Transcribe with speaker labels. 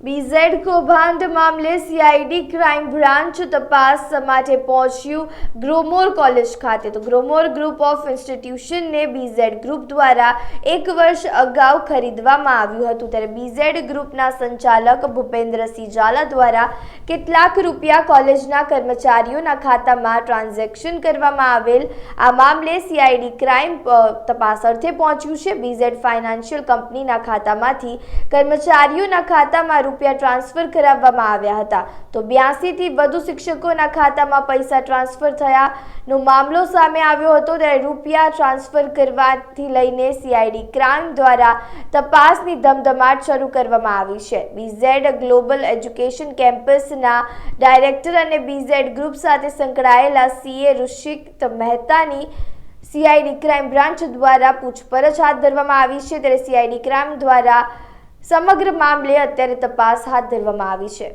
Speaker 1: BZ કૌભાંડ મામલે CID crime branch તપાસ માટે પહોંચ્યું ગ્રોમોર કોલેજ ખાતે તો ગ્રોમોર ગ્રુપ ઓફ ઇન્સ્ટિટ્યુશનને બીઝેડ ગ્રુપ દ્વારા એક વર્ષ અગાઉ ખરીદવામાં આવ્યું હતું ત્યારે બીઝેડ ગ્રુપના સંચાલક ભૂપેન્દ્રસિંહ ઝાલા દ્વારા કેટલાક રૂપિયા કોલેજના કર્મચારીઓના ખાતામાં ટ્રાન્ઝેક્શન કરવામાં આવેલ આ મામલે સીઆઈડી ક્રાઇમ તપાસ અર્થે પહોંચ્યું છે બીઝેડ ફાઇનાન્શિયલ કંપનીના ખાતામાંથી કર્મચારીઓના ખાતામાં રૂપિયા ટ્રાન્સફર કરાવવામાં આવ્યા હતા. તો બ્યાસી થી વધુ શિક્ષકોના ખાતામાં પૈસા ટ્રાન્સફર થયાનો મામલો સામે આવ્યો હતો. ત્યારે રૂપિયા ટ્રાન્સફર કરવાથી લઈને સીઆઈડી ક્રાઇમ દ્વારા તપાસની ધમધમાટ શરૂ કરવામાં આવી છે. બીઝેડ ગ્લોબલ એજ્યુકેશન કેમ્પસના ડાયરેક્ટર અને બીઝેડ ગ્રુપ સાથે સંકળાયેલા સીએ ઋષિક મહેતાની સીઆઈડી ક્રાઇમ બ્રાન્ચ દ્વારા પૂછપરછ હાથ ધરવામાં આવી છે. ત્યારે સીઆઈડી ક્રાઇમ દ્વારા સમગ્ર મામલે અત્યારે તપાસ હાથ ધરવામાં આવી છે.